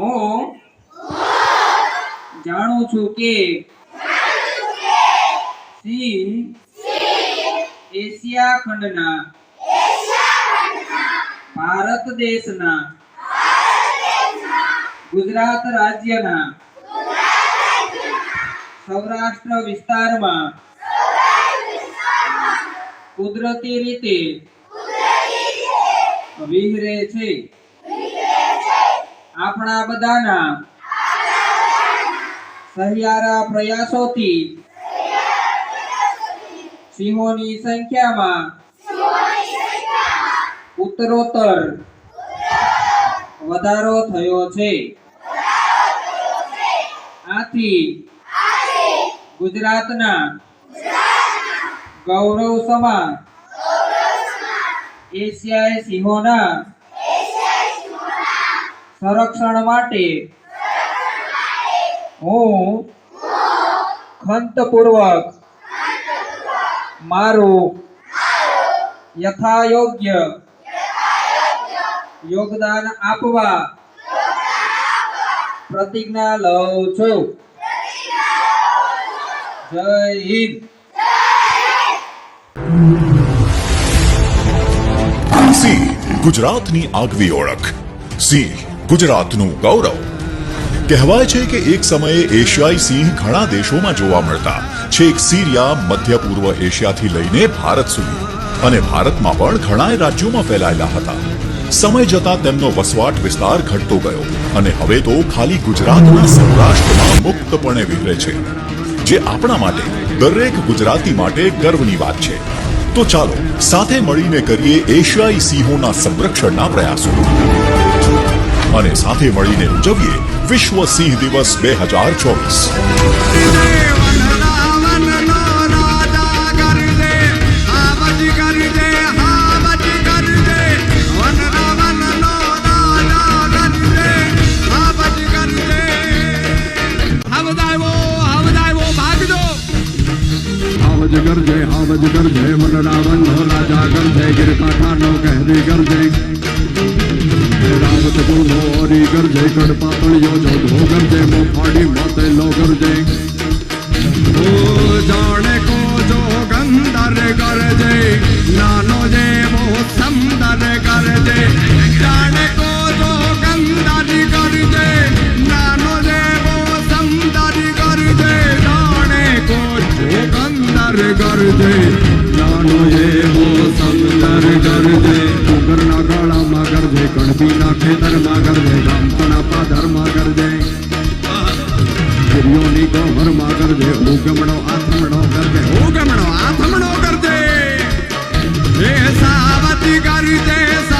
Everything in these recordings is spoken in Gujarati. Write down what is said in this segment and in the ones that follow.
હું જાણું છું કે ચીન એશિયા ખંડના ભારત દેશના ગુજરાત રાજ્યના સૌરાષ્ટ્ર વિસ્તારમાં કુદરતી રીતે વિહરે છે. આપણા બધાના સહિયારા પ્રયાસોથી સિંહોની સંખ્યામાં ઉત્તરોત્તર વધારો થયો છે. આથી ગુજરાતના ગૌરવ સમા એશિયાઈ સિંહોના સંરક્ષણ માટે હું ખંતપૂર્વક મારું યથાયોગ્ય યોગદાન આપવા પ્રતિજ્ઞા લઉં છું. જય હિન્દ. સિંહ ગુજરાતની આગવી ઓળખ. સિંહ ગુજરાતનું ગૌરવ. કહેવાય છે કે એક સમયે એશિયાઈ સિંહ ઘણા દેશોમાં જોવા મળતા, છેક સિરિયા, મધ્ય પૂર્વ એશિયાથી લઈને ભારત સુધી. અને ભારતમાં પણ ઘણાય રાજ્યોમાં ફેલાયેલા હતા. સમય જતા તેમનો વસવાટ વિસ્તાર ઘટતો ગયો અને હવે તો ખાલી ગુજરાતના સૌરાષ્ટ્રમાં મુક્તપણે વિહરે છે. જે આપણા માટે, દરેક ગુજરાતી માટે ગર્વની વાત છે. તો ચાલો, સાથે મળીને કરીએ એશિયાઈ સિંહોના સંરક્ષણના પ્રયાસો. અને સાથે મળીને ઉજવીએ વિશ્વ સિંહ દિવસ બે હજાર ચોવીસ હાવજ ગરજે હાવજ ગરજે મન રાવણ નો રાજા ગરજે ગીર કાંઠા નો કહેરી ગરજે રાવત ગુનો ઓરી ગરજે કડ પાતળિયો જો ધો જય મો ફાડી માતે લો જય. જાણે કો જો ગંદર ગરજે નાનો જે મો સમદર જય. જાણે કો જો ગંદર ગરજે નાનો જે મો સમદર જય. જાણે કો જો ગંદર ગરજે નાનો એવો સમદર ગરજે ડુંગરના ગાળામાં ગરજે કણબીના ખેતરમાં ગરજે ગામતના પાદરમાં ગરજે ગિરિયોની ગોહરમાં ગરજે ઉગમણો આથમણો ગરજે ઉગમણો આથમણો ગરજે એ સાવતી ગરજે સાવતી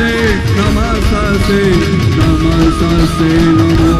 સાસે નમઃ સાસે નમઃ સાસે નમઃ